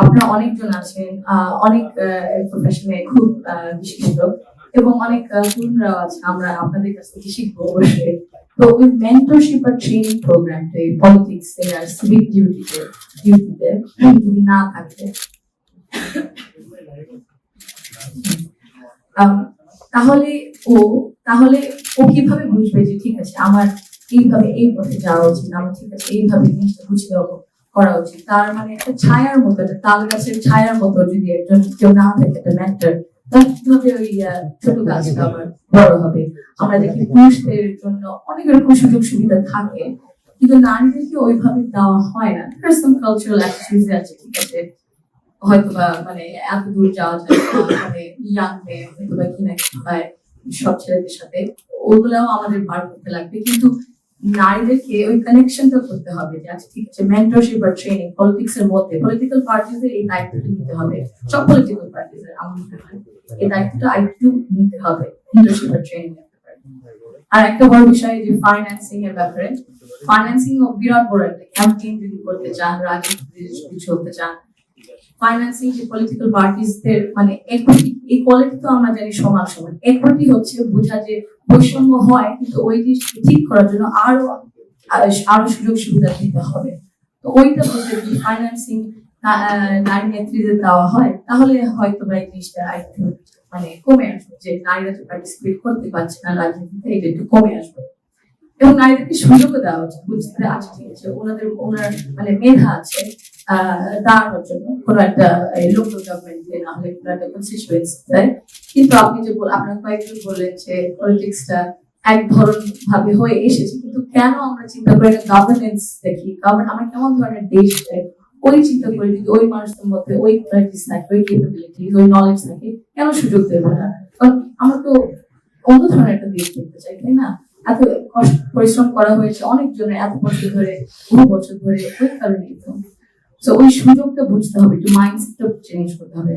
আপনারা অনেকজন আছেন অনেক প্রফেশনে খুব বিশিষ্ট এবং অনেক তরুণরাও আছে, আমরা আপনাদের কাছ থেকে শিখব অবশ্যই। তো ওই মেন্টরশিপ আর ট্রেনিং প্রোগ্রামটা পলিটিক্স আর সিভিক ডিউটিতে ডিউটিতে যদি না থাকে তাহলে ও তাহলে ও কীভাবে বুঝবে যে ঠিক আছে, আমার এইভাবে এই পথে যাওয়া উচিত, আমার ঠিক আছে, এইভাবে জিনিসটা বুঝতে হবে? করা উচিত। তার মানে একটা ছায়ার মতো, একটা তাল গাছের ছায়ার মতো যদি একজন কেউ না থাকে, একটা ম্যান্টার, তাহলে কীভাবে ওই ছোট গাছটা আবার বড় হবে? আমরা দেখি পুরুষদের জন্য অনেক রকম সুযোগ সুবিধা থাকে, কিন্তু নারীদেরকে ওইভাবে দেওয়া হয় না। সাম কালচারাল অ্যাক্টিভিটিস আছে, ঠিক আছে? হয়তো বা মানে এত দূর যাওয়া যায় মানে ইয়াং মেয়ে হয়তো বা কিনা হয় সব ছেলেদের সাথে, ওগুলাও আমাদের বার করতে লাগবে। কিন্তু নারীদেরকে ওই কানেকশনটা করতে হবে যে আচ্ছা ঠিক আছে মেন্টরশিপ আর ট্রেনিং পলিটিক্স এর মধ্যে পলিটিক্যাল এই দায়িত্বটা নিতে হবে। সব পলিটিক্যাল আমার মনে হয়, এই দায়িত্বটা নিতে হবে মেন্টরশিপ আর ট্রেনিং আর একটা বড় বিষয় যে ফাইন্যান্সিং এর ব্যাপারে ফাইন্যান্সিং ও বিরাট বড় একটা ক্যাম্পেইন যদি করতে চান, রাজনীতি যদি চলতে চান ফাইন্যান্সিং যে পলিটিক্যাল পার্টিসদের মানে equity ইকুয়ালিটি তো আমরা জানি সমান সমান। equity হচ্ছে বোঝা যে বৈষম্য হয়, কিন্তু ওই জিনিসকে ঠিক করার জন্য আরও আরও সুযোগ সুবিধা দিতে হবে। তো ওইটা বলতে যদি ফাইন্যান্সিং নারী নেত্রীদের দেওয়া হয়, তাহলে হয়তো বা এই জিনিসটা একটু মানে কমে আসবে, যে নারীরা তো পার্টিসিপেট করতে পারছে না রাজনীতিতে, এটা একটু কমে আসবে। এবং নারীদেরকে সুযোগও দেওয়া উচিত, বুঝতে আচ্ছা ঠিক আছে, ওনাদের, ওনার মানে মেধা আছে। দাঁড়ানোর জন্য কোনো একটা লোকাল গভর্নমেন্টে হলে কোনো একটা কনস্টিটুয়েন্সিতে কিন্তু আপনি যে আপনার কয়েকজন বললেন যে পলিটিক্সটা এক ধরন ভাবে হয়ে এসেছে, কিন্তু কেন আমরা চিন্তা করি না গভর্নেন্স দেখি? আমরা কেমন ধরনের দেশ ওই চিন্তা করে যদি ওই মানুষদের মধ্যে ওই কোয়ালিটিস থাকে, ওই ক্যাপাবিলিটি ওই নলেজ থাকে, কেন সুযোগ দেবো না? কারণ আমরা তো অন্য ধরনের একটা দেশ দেখতে চাই, তাই না? এত কষ্ট, পরিশ্রম করা হয়েছে অনেক জনের এত বছর ধরে, বহু বছর ধরে, ওই কারণে তো ওই সুযোগটা বুঝতে হবে একটু মাইন্ডসেটটা চেঞ্জ করতে হবে।